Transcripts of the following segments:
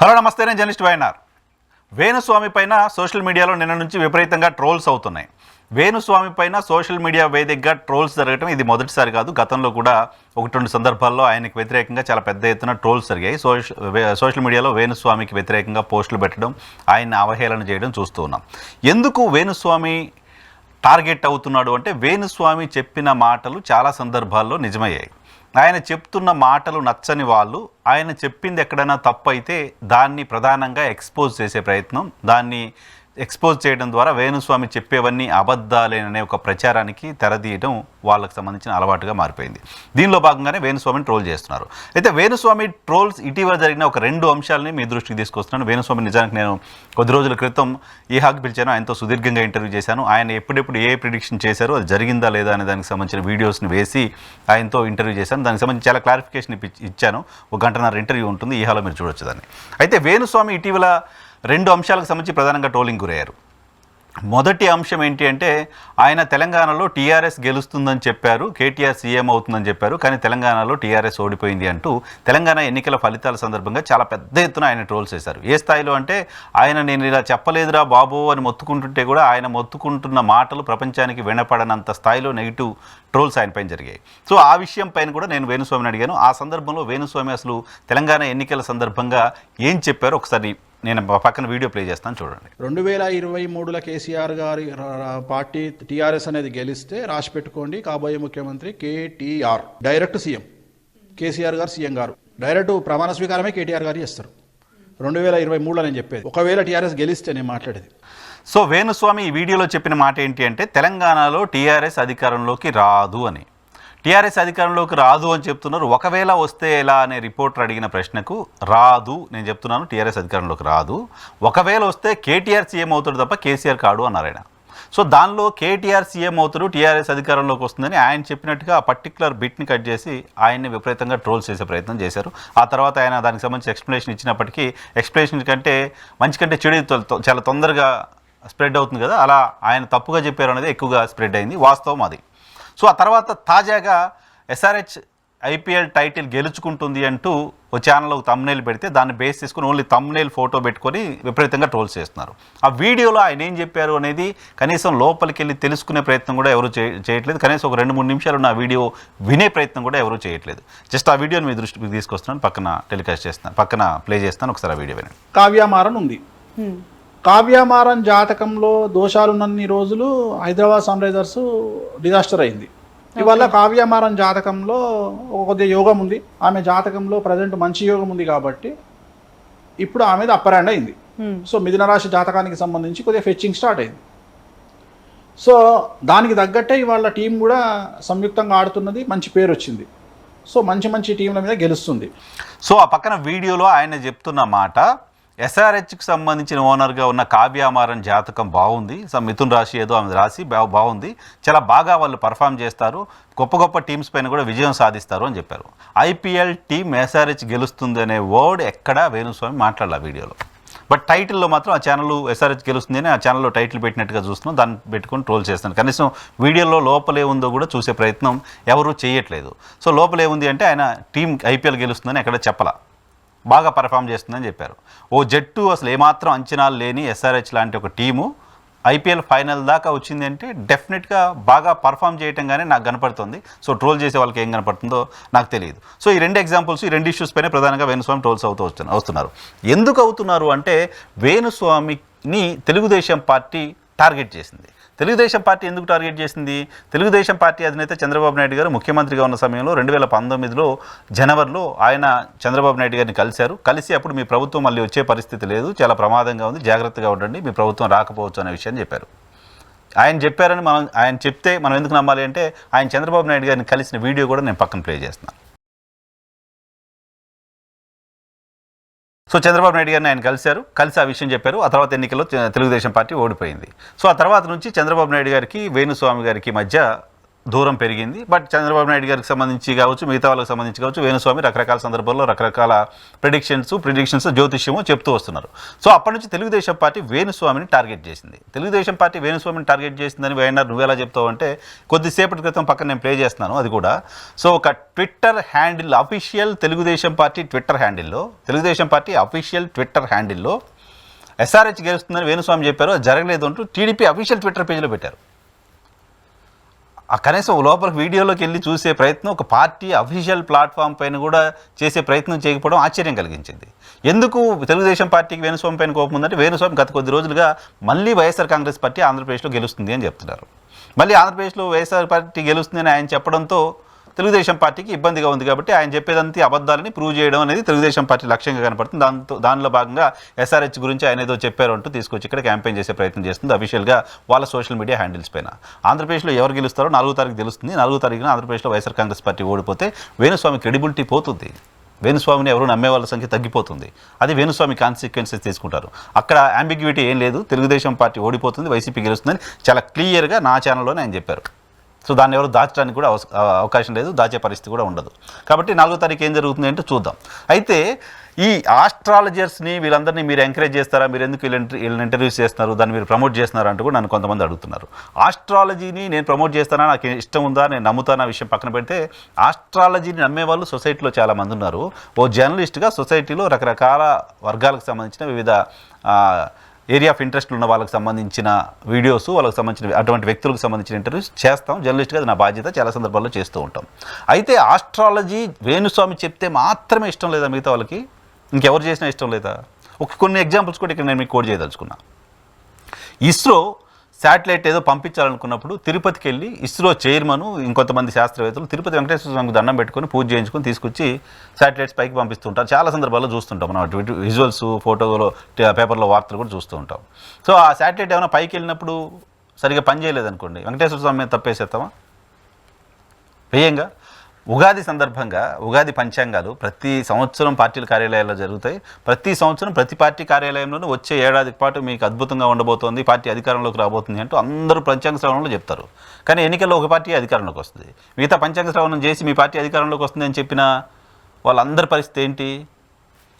Hello నమస్తే నేను journalist YNR. Venu Swamy పైన సోషల్ మీడియాలో నిన్న నుంచి విపరీతంగా ట్రోల్స్ అవుతున్నాయి. వేణుస్వామి పైన సోషల్ మీడియా వేదికగా ట్రోల్స్ జరగడం ఇది మొదటిసారి కాదు. గతంలో కూడా ఒకటి రెండు సందర్భాల్లో ఆయనకు వ్యతిరేకంగా చాలా పెద్ద ఎత్తున ట్రోల్స్ జరిగాయి. సోషల్ సోషల్ మీడియాలో వేణుస్వామికి వ్యతిరేకంగా పోస్టులు పెట్టడం ఆయన్ని అవహేళన చేయడం చూస్తూ ఉన్నాం. ఎందుకు వేణుస్వామి టార్గెట్ అవుతున్నాడు అంటే వేణుస్వామి చెప్పిన మాటలు చాలా సందర్భాల్లో నిజమయ్యాయి. ఆయన చెప్తున్న మాటలు నచ్చని వాళ్ళు ఆయన చెప్పింది ఎక్కడైనా తప్పు అయితే దాన్ని ప్రధానంగా ఎక్స్పోజ్ చేసే ప్రయత్నం దాన్ని ఎక్స్పోజ్ చేయడం ద్వారా వేణుస్వామి చెప్పేవన్నీ అబద్ధాలేననే ఒక ప్రచారానికి తెరదీయడం వాళ్ళకి సంబంధించిన అలవాటుగా మారిపోయింది. దీనిలో భాగంగానే వేణుస్వామిని ట్రోల్ చేస్తున్నారు. అయితే వేణుస్వామి ట్రోల్స్ ఇటీవల జరిగిన ఒక రెండు అంశాలని మీ దృష్టికి తీసుకొస్తున్నాను. వేణుస్వామి నిజానికి నేను కొద్ది రోజుల క్రితం ఈ హాక్ పిలిచాను. ఆయనతో సుదీర్ఘంగా ఇంటర్వ్యూ చేశాను. ఆయన ఎప్పుడెప్పుడు ఏ ప్రిడిక్షన్ చేశారు అది జరిగిందా లేదా అనే దానికి సంబంధించిన వీడియోస్ని వేసి ఆయనతో ఇంటర్వ్యూ చేశాను. దానికి సంబంధించి చాలా క్లారిఫికేషన్ ఇచ్చాను. ఒక గంటన్నర ఇంటర్వ్యూ ఉంటుంది. ఈ హాలో మీరు చూడొచ్చు దాన్ని. అయితే వేణుస్వామి ఇటీవల రెండు అంశాలకు సంబంధించి ప్రధానంగా ట్రోలింగ్ గురయ్యారు. మొదటి అంశం ఏంటి అంటే ఆయన తెలంగాణలో టీఆర్ఎస్ గెలుస్తుందని చెప్పారు కేటీఆర్ సీఎం అవుతుందని చెప్పారు కానీ తెలంగాణలో టీఆర్ఎస్ ఓడిపోయింది అంటూ తెలంగాణ ఎన్నికల ఫలితాల సందర్భంగా చాలా పెద్ద ఎత్తున ఆయన ట్రోల్స్ చేశారు. ఏ స్థాయిలో అంటే ఆయన నేను ఇలా చెప్పలేదురా బాబు అని మొత్తుకుంటుంటే కూడా ఆయన మొత్తుకుంటున్న మాటలు ప్రపంచానికి వినపడనంత స్థాయిలో నెగిటివ్ ట్రోల్స్ ఆయన పైన జరిగాయి. సో ఆ విషయం పైన కూడా నేను వేణుస్వామిని అడిగాను. ఆ సందర్భంలో వేణుస్వామి అసలు తెలంగాణ ఎన్నికల సందర్భంగా ఏం చెప్పారో ఒకసారి నేను పక్కన వీడియో ప్లే చేస్తాను చూడండి. రెండు వేల ఇరవై మూడుల కేసీఆర్ గారి పార్టీ టీఆర్ఎస్ అనేది గెలిస్తే రాసి పెట్టుకోండి కాబోయే ముఖ్యమంత్రి కేటీఆర్ డైరెక్ట్ సీఎం. కేసీఆర్ గారు సీఎం గారు. డైరెక్ట్ ప్రమాణ స్వీకారమే కేటీఆర్ గారు చేస్తారు. రెండు వేల ఇరవై మూడులో నేను చెప్పేది. ఒకవేళ టీఆర్ఎస్ గెలిస్తే నేను మాట్లాడేది. సో వేణుస్వామి ఈ వీడియోలో చెప్పిన మాట ఏంటి అంటే తెలంగాణలో టీఆర్ఎస్ అధికారంలోకి రాదు అని. టీఆర్ఎస్ అధికారంలోకి రాదు అని చెప్తున్నారు. ఒకవేళ వస్తే ఎలా అనే రిపోర్టర్ అడిగిన ప్రశ్నకు రాదు నేను చెప్తున్నాను టీఆర్ఎస్ అధికారంలోకి రాదు. ఒకవేళ వస్తే కేటీఆర్ సీఎం అవుతాడు తప్ప కేసీఆర్ కాడు అన్నారు ఆయన. సో దానిలో కేటీఆర్ సీఎం అవుతాడు టీఆర్ఎస్ అధికారంలోకి వస్తుందని ఆయన చెప్పినట్టుగా ఆ పర్టికులర్ బిట్ని కట్ చేసి ఆయన్ని విపరీతంగా ట్రోల్ చేసే ప్రయత్నం చేశారు. ఆ తర్వాత ఆయన దానికి సంబంధించి ఎక్స్ప్లెనేషన్ ఇచ్చినప్పటికీ ఎక్స్ప్లెనేషన్ కంటే మంచి కంటే చెడు చాలా తొందరగా స్ప్రెడ్ అవుతుంది కదా అలా ఆయన తప్పుగా చెప్పారు అనేది ఎక్కువగా స్ప్రెడ్ అయింది. వాస్తవం అది. సో ఆ తర్వాత తాజాగా ఎస్ఆర్హెచ్ ఐపీఎల్ టైటిల్ గెలుచుకుంటుంది అంటూ ఓ ఛానల్ ఒక తమ్నేల్ పెడితే దాన్ని బేస్ చేసుకుని ఓన్లీ తమ్నేల్ ఫోటో పెట్టుకొని విపరీతంగా ట్రోల్స్ చేస్తున్నారు. ఆ వీడియోలో ఆయన ఏం చెప్పారు అనేది కనీసం లోపలికి వెళ్ళి తెలుసుకునే ప్రయత్నం కూడా ఎవరు చేయ- చేయట్లేదు. కనీసం ఒక రెండు మూడు నిమిషాలు నా వీడియో వినే ప్రయత్నం కూడా ఎవరు చేయట్లేదు. జస్ట్ ఆ వీడియోని మీ దృష్టికి తీసుకొస్తున్నాను. పక్కన టెలికాస్ట్ చేస్తున్నాను పక్కన ప్లే చేస్తాను. ఒకసారి ఆ వీడియో వినండి. కావ్యమారన్ ఉంది కావ్యమారన్ జాతకంలో దోషాలున్నన్ని రోజులు హైదరాబాద్ సన్ రైజర్స్ డిజాస్టర్ అయింది. ఇవాళ కావ్యమారన్ జాతకంలో ఒక కొద్దిగా యోగం ఉంది. ఆమె జాతకంలో ప్రజెంట్ మంచి యోగం ఉంది కాబట్టి ఇప్పుడు ఆమెది అప్పర్ హ్యాండ్ అయింది. సో మిథున రాశి జాతకానికి సంబంధించి కొద్దిగా ఫెచ్చింగ్ స్టార్ట్ అయింది. సో దానికి తగ్గట్టే ఇవాళ టీం కూడా సంయుక్తంగా ఆడుతున్నది మంచి పేరు వచ్చింది. సో మంచి మంచి టీంల మీద గెలుస్తుంది. సో ఆ పక్కన వీడియోలో ఆయన చెప్తున్న మాట ఎస్ఆర్హెచ్కి సంబంధించిన ఓనర్గా ఉన్న కావ్యామారన్ జాతకం బాగుంది. సమ్ మిథున్ రాశి ఏదో ఆమె రాశి బాగుంది. చాలా బాగా వాళ్ళు పర్ఫామ్ చేస్తారు. గొప్ప గొప్ప టీమ్స్ పైన కూడా విజయం సాధిస్తారు అని చెప్పారు. ఐపీఎల్ టీం ఎస్ఆర్హెచ్ గెలుస్తుంది అనే వర్డ్ ఎక్కడా వేణుస్వామి మాట్లాడాలి వీడియోలో. బట్ టైటిల్లో మాత్రం ఆ ఛానల్ ఎస్ఆర్హెచ్ గెలుస్తుంది ఆ ఛానల్లో టైటిల్ పెట్టినట్టుగా చూస్తున్నాం. దాన్ని పెట్టుకొని ట్రోల్ చేస్తాను కనీసం వీడియోలో లోపలే ఉందో కూడా చూసే ప్రయత్నం ఎవరూ చేయట్లేదు. సో లోపలే ఉంది అంటే ఆయన టీం ఐపీఎల్ గెలుస్తుందని ఎక్కడ చెప్పలా. బాగా పర్ఫామ్ చేస్తుందని చెప్పారు. ఓ జట్టు అసలు ఏమాత్రం అంచనాలు లేని ఎస్ఆర్హెచ్ లాంటి ఒక టీము ఐపీఎల్ ఫైనల్ దాకా వచ్చింది అంటే డెఫినెట్గా బాగా పర్ఫామ్ చేయటంగానే నాకు కనపడుతుంది. సో ట్రోల్ చేసే వాళ్ళకి ఏం కనపడుతుందో నాకు తెలియదు. సో ఈ రెండు ఎగ్జాంపుల్స్ ఈ రెండు ఇష్యూస్ పైన ప్రధానంగా వేణుస్వామి ట్రోల్స్ అవుతూ వస్తున్నారు వస్తున్నారు. ఎందుకు అవుతున్నారు అంటే వేణుస్వామిని తెలుగుదేశం పార్టీ టార్గెట్ చేసింది. తెలుగుదేశం పార్టీ ఎందుకు టార్గెట్ చేసింది? తెలుగుదేశం పార్టీ అధినేత చంద్రబాబు నాయుడు గారు ముఖ్యమంత్రిగా ఉన్న సమయంలో రెండు వేల పంతొమ్మిదిలో జనవరిలో ఆయన చంద్రబాబు నాయుడు గారిని కలిశారు. కలిసి అప్పుడు మీ ప్రభుత్వం మళ్ళీ వచ్చే పరిస్థితి లేదు. చాలా ప్రమాదంగా ఉంది. జాగ్రత్తగా ఉండండి. మీ ప్రభుత్వం రాకపోవచ్చు అనే విషయాన్ని చెప్పారు. ఆయన చెప్పారని మనం ఆయన చెప్తే మనం ఎందుకు నమ్మాలి అంటే ఆయన చంద్రబాబు నాయుడు గారిని కలిసిన వీడియో కూడా నేను పక్కన ప్లే చేస్తున్నాను. సో చంద్రబాబు నాయుడు గారిని ఆయన కలిశారు. కలిసి ఆ విషయం చెప్పారు. ఆ తర్వాత ఎన్నికల్లో తెలుగుదేశం పార్టీ ఓడిపోయింది. సో ఆ తర్వాత నుంచి చంద్రబాబు నాయుడు గారికి వేణుస్వామి గారికి మధ్య దూరం పెరిగింది. బట్ చంద్రబాబు నాయుడు గారికి సంబంధించి కావచ్చు మిగతా వాళ్ళకి సంబంధించి కావచ్చు వేణుస్వామి రకరకాల సందర్భాల్లో రకరకాల ప్రిడిక్షన్స్ ప్రిడిక్షన్స్ జ్యోతిష్యము చెప్తూ వస్తున్నారు. సో అప్పటి నుంచి తెలుగుదేశం పార్టీ వేణుస్వామిని టార్గెట్ చేసింది. తెలుగుదేశం పార్టీ వేణుస్వామిని టార్గెట్ చేసిందని వైఎన్ఆర్ నువ్వెలా చెప్తావు అంటే కొద్దిసేపటి క్రితం పక్కన నేను ప్లే చేస్తున్నాను అది కూడా. సో ఒక Twitter handle official Telugu Desam party Twitter హ్యాండిల్లో Telugu Desam party official Twitter హ్యాండిల్లో ఎస్ఆర్హెచ్ గెలుస్తుందని వేణుస్వామి చెప్పారు. అది జరగలేదు అంటూ టీడీపీ అఫీషియల్ ట్విట్టర్ పేజీలో పెట్టారు. ఆ కనీసం లోపలికి వీడియోలోకి వెళ్ళి చూసే ప్రయత్నం ఒక పార్టీ అఫీషియల్ ప్లాట్ఫామ్ పైన కూడా చేసే ప్రయత్నం చేయకపోవడం ఆశ్చర్యం కలిగించింది. ఎందుకు తెలుగుదేశం పార్టీకి వేణుస్వామి పైన కోపం ఉందంటే వేణుస్వామి గత కొద్ది రోజులుగా మళ్ళీ వైఎస్ఆర్ కాంగ్రెస్ పార్టీ ఆంధ్రప్రదేశ్లో గెలుస్తుంది అని చెప్తున్నారు. మళ్ళీ ఆంధ్రప్రదేశ్లో వైఎస్ఆర్ పార్టీ గెలుస్తుందని ఆయన చెప్పడంతో తెలుగుదేశం పార్టీకి ఇబ్బందిగా ఉంది కాబట్టి ఆయన చెప్పేదంతా అబద్ధాలని ప్రూవ్ చేయడం అనేది తెలుగుదేశం పార్టీ లక్ష్యంగా కనపడుతుంది. దాంతో దానిలో భాగంగా ఎస్ఆర్హెచ్ గురించి ఆయన ఏదో చెప్పారు అంటూ తీసుకొచ్చి ఇక్కడ క్యాంపెయిన్ చేసే ప్రయత్నం చేస్తుంది. అఫీషియల్గా వాళ్ళ సోషల్ మీడియా హ్యాండిల్స్ పైన. ఆంధ్రప్రదేశ్లో ఎవరు గెలుస్తారో నాలుగో తారీఖు తెలుస్తుంది. నాలుగో తారీఖున ఆంధ్రప్రదేశ్లో వైఎస్ఆర్ కాంగ్రెస్ పార్టీ ఓడిపోతే వేణుస్వామి క్రెడిబిలిటీ పోతుంది. వేణుస్వామిని ఎవరు నమ్మే వాళ్ళ సంఖ్య తగ్గిపోతుంది. అది వేణుస్వామి కాన్సిక్వెన్సెస్ తీసుకుంటారు. అక్కడ అంబిగ్యూటీ ఏం లేదు. తెలుగుదేశం పార్టీ ఓడిపోతుంది. వైసీపీ గెలుస్తుందని చాలా క్లియర్గా నా ఛానల్లోనే ఆయన చెప్పారు. సో దాన్ని ఎవరు దాచడానికి కూడా అవకాశం లేదు దాచే పరిస్థితి కూడా ఉండదు. కాబట్టి నాలుగో తారీఖు ఏం జరుగుతుంది అంటే చూద్దాం. అయితే ఈ ఆస్ట్రాలజర్స్ని వీళ్ళందరినీ మీరు ఎంకరేజ్ చేస్తారా? మీరు ఎందుకు వీళ్ళ వీళ్ళని ఇంటర్వ్యూస్ చేస్తున్నారు? దాన్ని మీరు ప్రమోట్ చేస్తున్నారు అంటూ కూడా నన్ను కొంతమంది అడుగుతున్నారు. ఆస్ట్రాలజీని నేను ప్రమోట్ చేస్తానా? నాకు ఇష్టం ఉందా? నేను నమ్ముతానా విషయం పక్కన పెడితే ఆస్ట్రాలజీని నమ్మే వాళ్ళు సొసైటీలో చాలామంది ఉన్నారు. ఓ జర్నలిస్ట్గా సొసైటీలో రకరకాల వర్గాలకు సంబంధించిన వివిధ ఏరియా ఆఫ్ ఇంట్రెస్ట్ ఉన్న వాళ్ళకి సంబంధించిన వీడియోస్ వాళ్ళకి సంబంధించిన అటువంటి వ్యక్తులకు సంబంధించిన ఇంటర్వ్యూస్ చేస్తాం. జర్నలిస్ట్గా అది నా బాధ్యత చాలా సందర్భాల్లో చేస్తూ ఉంటాం. అయితే ఆస్ట్రాలజీ వేణుస్వామి చెప్తే మాత్రమే ఇష్టం లేదా మిగతా వాళ్ళకి? ఇంకెవరు చేసినా ఇష్టం లేదా? ఒక కొన్ని ఎగ్జాంపుల్స్ కూడా ఇక్కడ నేను మీకు కోడ్ చేయదలుచుకున్నా. ఇస్రో శాటిలైట్ ఏదో పంపించాలనుకున్నప్పుడు తిరుపతికి వెళ్ళి ఇస్రో చైర్మన్ ఇంకొంతమంది శాస్త్రవేత్తలు తిరుపతి వెంకటేశ్వర స్వామికి దండం పెట్టుకుని పూజ చేయించుకొని తీసుకొచ్చి శాటిలైట్స్ పైకి పంపిస్తుంటారు. చాలా సందర్భాల్లో చూస్తుంటాం మనం అటు విజువల్స్ ఫోటోలో పేపర్లో వార్తలు కూడా చూస్తూ ఉంటాం సో ఆ శాటిలైట్ ఏమైనా పైకి వెళ్ళినప్పుడు సరిగ్గా పని చేయలేదనుకోండి వెంకటేశ్వర స్వామి మీద తప్పేసేస్తామా? వేయంగా ఉగాది సందర్భంగా ఉగాది పంచాంగాలు ప్రతి సంవత్సరం పార్టీల కార్యాలయాల్లో జరుగుతాయి. ప్రతి సంవత్సరం ప్రతి పార్టీ కార్యాలయంలోనూ వచ్చే ఏడాది పాటు మీకు అద్భుతంగా ఉండబోతోంది. పార్టీ అధికారంలోకి రాబోతుంది అంటూ అందరూ పంచాంగ శ్రవణంలో చెప్తారు. కానీ ఎన్నికల్లో ఒక పార్టీ అధికారంలోకి వస్తుంది. మిగతా పంచాంగ శ్రవణం చేసి మీ పార్టీ అధికారంలోకి వస్తుంది అని చెప్పిన వాళ్ళందరి పరిస్థితి ఏంటి?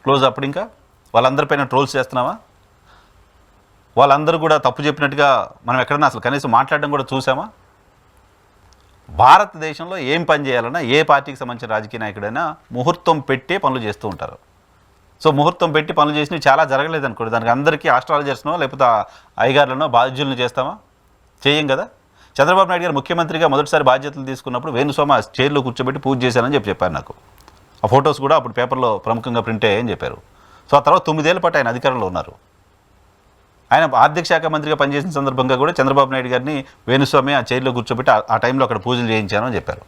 క్లోజ్ అప్పుడు ఇంకా? వాళ్ళందరిపైన ట్రోల్స్ చేస్తున్నావా? వాళ్ళందరూ కూడా తప్పు చెప్పినట్టుగా మనం ఎక్కడన్నా అసలు కనీసం మాట్లాడడం కూడా చూసామా? భారతదేశంలో ఏం పని చేయాలన్నా ఏ పార్టీకి సంబంధించిన రాజకీయ నాయకుడైనా ముహూర్తం పెట్టే పనులు చేస్తూ ఉంటారు. సో ముహూర్తం పెట్టి పనులు చేసినవి చాలా జరగలేదు అనుకోండి దానికి అందరికీ ఆస్ట్రాలజర్స్నో లేకపోతే అయ్యగారులనో బాధ్యులను చేస్తామా? చేయం కదా. చంద్రబాబు నాయుడు గారు ముఖ్యమంత్రిగా మొదటిసారి బాధ్యతలు తీసుకున్నప్పుడు వేణుస్వామి చైర్లో కూర్చోబెట్టి పూజ చేశానని చెప్పి చెప్పారు నాకు. ఆ ఫొటోస్ కూడా అప్పుడు పేపర్లో ప్రముఖంగా ప్రింట్ అయ్యాయని చెప్పారు. సో ఆ తర్వాత తొమ్మిదేళ్ళ పాటు ఆయన అధికారంలో ఉన్నారు. ఆయన ఆర్థిక శాఖ మంత్రిగా పనిచేసిన సందర్భంగా కూడా చంద్రబాబు నాయుడు గారిని వేణుస్వామి ఆ చైర్లో కూర్చోబెట్టి ఆ- టైంలో అక్కడ పూజలు చేయించాను అని చెప్పారు.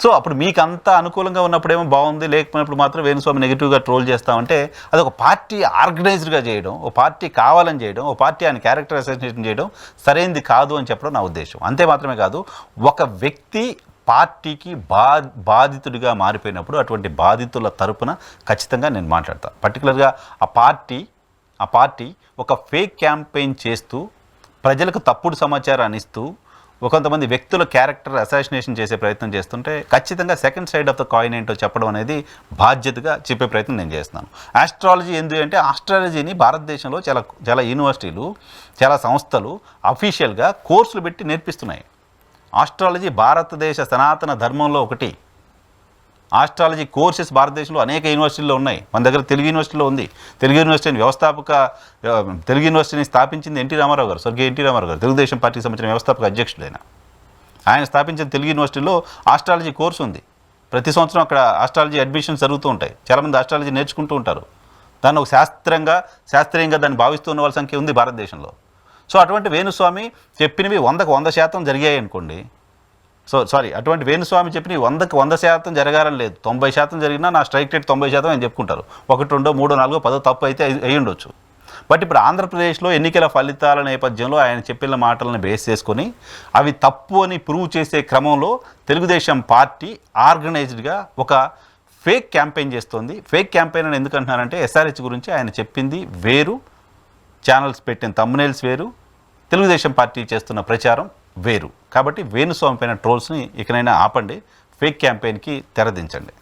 సో అప్పుడు మీకు అంత అనుకూలంగా ఉన్నప్పుడేమో బాగుంది లేకపోయినప్పుడు మాత్రం వేణుస్వామి నెగిటివ్గా ట్రోల్ చేస్తామంటే అది ఒక పార్టీ ఆర్గనైజ్డ్గా చేయడం ఒక పార్టీ కావాలని చేయడం ఒక పార్టీ ఆయన క్యారెక్టర్ అసోసియేషన్ చేయడం సరైనది కాదు అని చెప్పడం నా ఉద్దేశం. అంతే మాత్రమే కాదు ఒక వ్యక్తి పార్టీకి బా బాధితుడిగా మారిపోయినప్పుడు అటువంటి బాధితుల తరపున ఖచ్చితంగా నేను మాట్లాడతాను పర్టికులర్గా ఆ పార్టీ ఆ పార్టీ ఒక ఫేక్ క్యాంపెయిన్ చేస్తూ ప్రజలకు తప్పుడు సమాచారాన్ని ఇస్తూ కొంతమంది వ్యక్తుల క్యారెక్టర్ అసాసినేషన్ చేసే ప్రయత్నం చేస్తుంటే ఖచ్చితంగా second side of the coin ఏంటో చెప్పడం అనేది బాధ్యతగా చెప్పే ప్రయత్నం నేను చేస్తున్నాను. ఆస్ట్రాలజీ ఎందుకంటే ఆస్ట్రాలజీని భారతదేశంలో చాలా చాలా యూనివర్సిటీలు చాలా సంస్థలు అఫీషియల్గా కోర్సులు పెట్టి నేర్పిస్తున్నాయి. ఆస్ట్రాలజీ భారతదేశ సనాతన ధర్మంలో ఒకటి. ఆస్ట్రాలజీ కోర్సెస్ భారతదేశంలో అనేక యూనివర్సిటీల్లో ఉన్నాయి. మన దగ్గర తెలుగు యూనివర్సిటీలో ఉంది. తెలుగు యూనివర్సిటీని వ్యవస్థాపక తెలుగు యూనివర్సిటీని స్థాపించింది ఎన్టీ రామారావు గారు స్వర్గీయ ఎన్టీ రామారావు గారు. తెలుగుదేశం పార్టీకి సంబంధించిన వ్యవస్థాపక అధ్యక్షుడైన ఆయన. స్థాపించిన తెలుగు యూనివర్సిటీలో ఆస్ట్రాలజీ కోర్సు ఉంది. ప్రతి సంవత్సరం అక్కడ ఆస్ట్రాలజీ అడ్మిషన్ జరుగుతూ ఉంటాయి. చాలామంది ఆస్ట్రాలజీ నేర్చుకుంటూ ఉంటారు. దాన్ని ఒక శాస్త్రంగా శాస్త్రీయంగా దాన్ని భావిస్తున్న వాళ్ళ సంఖ్య ఉంది భారతదేశంలో. సో అటువంటి వేణుస్వామి చెప్పినవి వందకు వంద శాతం జరిగాయి అనుకోండి సో సారీ అటువంటి వేణుస్వామి చెప్పిన వందకు వంద శాతం జరగాలని లేదు. తొంభై శాతం జరిగినా నా స్ట్రైక్ రేట్ తొంభై శాతం అని చెప్పుకుంటారు. ఒకటి రెండో మూడో నాలుగో పదో తప్పు అయితే అయి ఉండొచ్చు. బట్ ఇప్పుడు ఆంధ్రప్రదేశ్లో ఎన్నికల ఫలితాల నేపథ్యంలో ఆయన చెప్పిన మాటలను బేస్ చేసుకొని అవి తప్పు అని ప్రూవ్ చేసే క్రమంలో తెలుగుదేశం పార్టీ ఆర్గనైజ్డ్గా ఒక ఫేక్ క్యాంపెయిన్ చేస్తోంది. ఫేక్ క్యాంపెయిన్ అని ఎందుకంటున్నారంటే ఎస్ఆర్హెచ్ గురించి ఆయన చెప్పింది వేరు ఛానల్స్ పెట్టిన తమ్మునేల్స్ వేరు తెలుగుదేశం పార్టీ చేస్తున్న ప్రచారం వేరు. కాబట్టి వేణుస్వామి పైన ట్రోల్స్ని ఇకనైనా ఆపండి ఫేక్ క్యాంపెయిన్కి తెరదించండి.